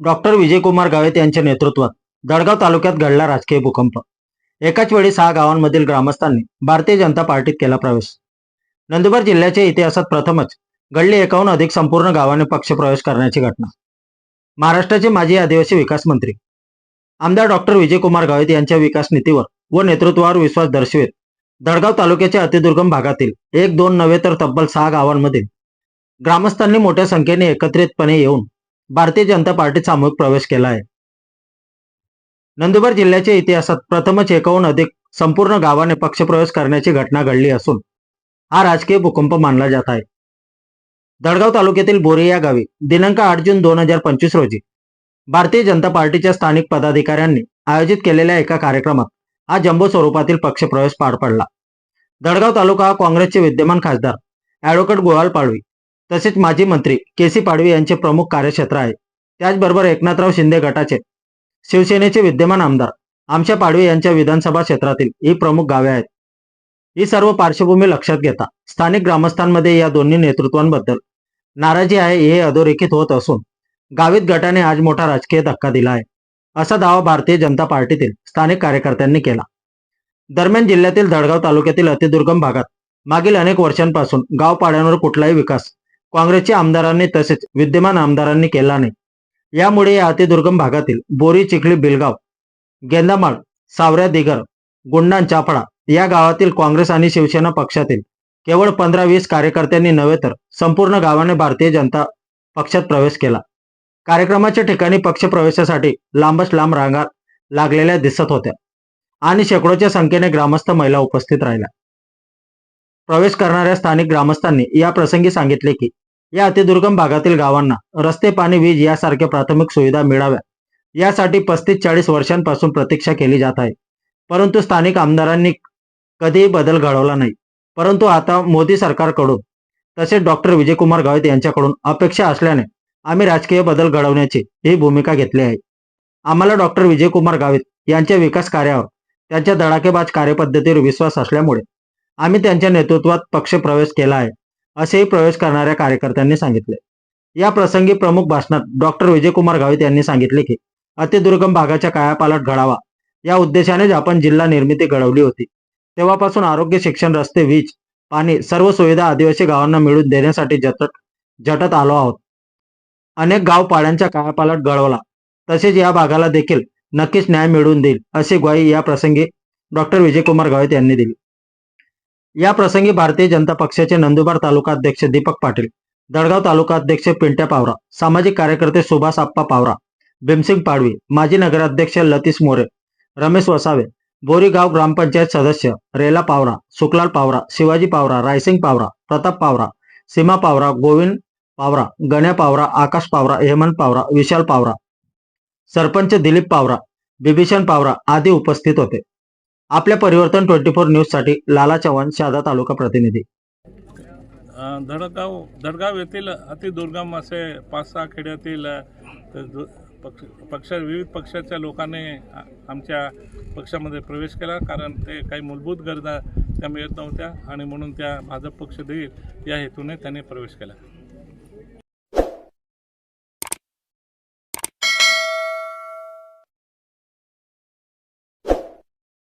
Doctor Vijaykumar Gavit यांच्या नेतृत्वात जळगाव तालुक्यात घडला राजकीय भूकंप. एकाच वेळी सहा गावांमधील ग्रामस्थांनी भारतीय जनता पार्टीत केला प्रवेश. नंदुरबार जिल्ह्याच्या इतिहासात प्रथमच घडली एकाहून अधिक संपूर्ण गावाने पक्षप्रवेश करण्याची घटना. महाराष्ट्राचे माजी आदिवासी विकास मंत्री आमदार डॉक्टर विजयकुमार गावित यांच्या विकास नीतीवर व नेतृत्वावर विश्वास दर्शवित दडगाव तालुक्याच्या अतिदुर्गम भागातील एक दोन नव्हे तर तब्बल सहा गावांमधील ग्रामस्थांनी मोठ्या संख्येने एकत्रितपणे येऊन भारतीय जनता पार्टीत सामूहिक प्रवेश केला आहे नंदुरबार जिल्ह्याच्या इतिहासात प्रथमच एकाहून अधिक संपूर्ण गावाने पक्षप्रवेश करण्याची घटना घडली असून हा राजकीय भूकंप मानला जात आहे. दडगाव तालुक्यातील बोरे या गावी दिनांक आठ जून दोन हजार पंचवीस रोजी भारतीय जनता पार्टीच्या स्थानिक पदाधिकाऱ्यांनी आयोजित केलेल्या एका कार्यक्रमात हा जम्बो स्वरूपातील पक्षप्रवेश पार पडला. दडगाव तालुका हा काँग्रेसचे विद्यमान खासदार ॲडव्होकेट गोवाल पाडवी तसेच माजी मंत्री के सी पाडवी यांचे प्रमुख कार्यक्षेत्र आहे. त्याचबरोबर एकनाथराव शिंदे गटाचे शिवसेनेचे विद्यमान आमदार आमच्या पाडवी यांच्या विधानसभा क्षेत्रातील ही प्रमुख गावे आहेत. ही सर्व पार्श्वभूमी लक्षात घेता स्थानिक ग्रामस्थांमध्ये या दोन्ही नेतृत्वांबद्दल नाराजी आहे हे अधोरेखित होत असून गावित गटाने आज मोठा राजकीय धक्का दिला आहे. असा दावा भारतीय जनता पार्टीतील स्थानिक कार्यकर्त्यांनी केला. दरम्यान जिल्ह्यातील धडगाव तालुक्यातील अतिदुर्गम भागात मागील अनेक वर्षांपासून गाव पाड्यांवर कुठलाही विकास काँग्रेसच्या आमदारांनी तसेच विद्यमान आमदारांनी केला नाही. यामुळे या अतिदुर्गम भागातील बोरी चिखली बिलगाव गेंदामाळ सावऱ्या दिगर गुंडाण चापडा या गावातील काँग्रेस आणि शिवसेना पक्षातील केवळ पंधरा वीस कार्यकर्त्यांनी नव्हे तर संपूर्ण गावाने भारतीय जनता पक्षात प्रवेश केला. कार्यक्रमाच्या ठिकाणी पक्ष प्रवेशासाठी लांबच लांब रांगा लागलेल्या दिसत होत्या आणि शेकडोच्या संख्येने ग्रामस्थ महिला उपस्थित राहिल्या. प्रवेश करणाऱ्या स्थानिक ग्रामस्थांनी या प्रसंगी सांगितले की या अतिदुर्गम भागातील गावांना रस्ते पाणी वीज यासारख्या प्राथमिक सुविधा मिळाव्या यासाठी पस्तीस चाळीस वर्षांपासून प्रतीक्षा केली जात आहे. परंतु स्थानिक आमदारांनी कधीही बदल घडवला नाही. परंतु आता मोदी सरकारकडून तसेच डॉक्टर विजयकुमार गावित यांच्याकडून अपेक्षा असल्याने आम्ही राजकीय बदल घडवण्याची ही भूमिका घेतली आहे. आम्हाला डॉक्टर विजयकुमार गावित यांच्या विकास कार्यावर त्यांच्या धडाकेबाज कार्यपद्धतीवर विश्वास असल्यामुळे आम्ही त्यांच्या नेतृत्वात पक्ष प्रवेश केला आहे. असेही प्रवेश करणाऱ्या कार्यकर्त्यांनी सांगितले. या प्रसंगी प्रमुख भाषणात डॉक्टर विजयकुमार गावित यांनी सांगितले की अतिदुर्गम भागाच्या कायापालट घडावा या उद्देशानेच आपण जिल्हा निर्मिती घडवली होती. तेव्हापासून आरोग्य शिक्षण रस्ते वीज पाणी सर्व सुविधा आदिवासी गावांना मिळवून देण्यासाठी जटत झटत आलो आहोत. अनेक गाव पाड्यांच्या कायापालट घडवला तसेच या भागाला देखील नक्कीच न्याय मिळवून देईल अशी ग्वाही या प्रसंगी डॉक्टर विजयकुमार गावित यांनी दिली. या प्रसंगी भारतीय जनता पक्षाचे नंदुरबार तालुका अध्यक्ष दीपक पाटील दडगाव तालुका अध्यक्ष पिंट्या पावरा सामाजिक कार्यकर्ते सुभाष आप्पा पावरा भीमसिंग पाडवी माजी नगराध्यक्ष लतीश मोरे रमेश वसावे बोरीगाव ग्रामपंचायत सदस्य रेला पावरा सुकलाल पावरा शिवाजी पावरा रायसिंग पावरा प्रताप पावरा सीमा पावरा गोविंद पावरा गण्या पावरा आकाश पावरा हेमंत पावरा विशाल पावरा सरपंच दिलीप पावरा बिभीषण पावरा आदी उपस्थित होते. आपल्या परिवर्तन ट्वेंटी फोर न्यूजसाठी लाला चव्हाण शहादा तालुका प्रतिनिधी. धडगाव धडगाव येथील अतिदुर्गम असे पाच सहा खेड्यातील पक्ष पक्ष विविध पक्षाच्या लोकांनी आमच्या पक्षामध्ये प्रवेश केला कारण ते काही मूलभूत गरजा त्या मिळत नव्हत्या आणि म्हणून त्या भाजप पक्ष देईल या हेतूने त्यांनी प्रवेश केला.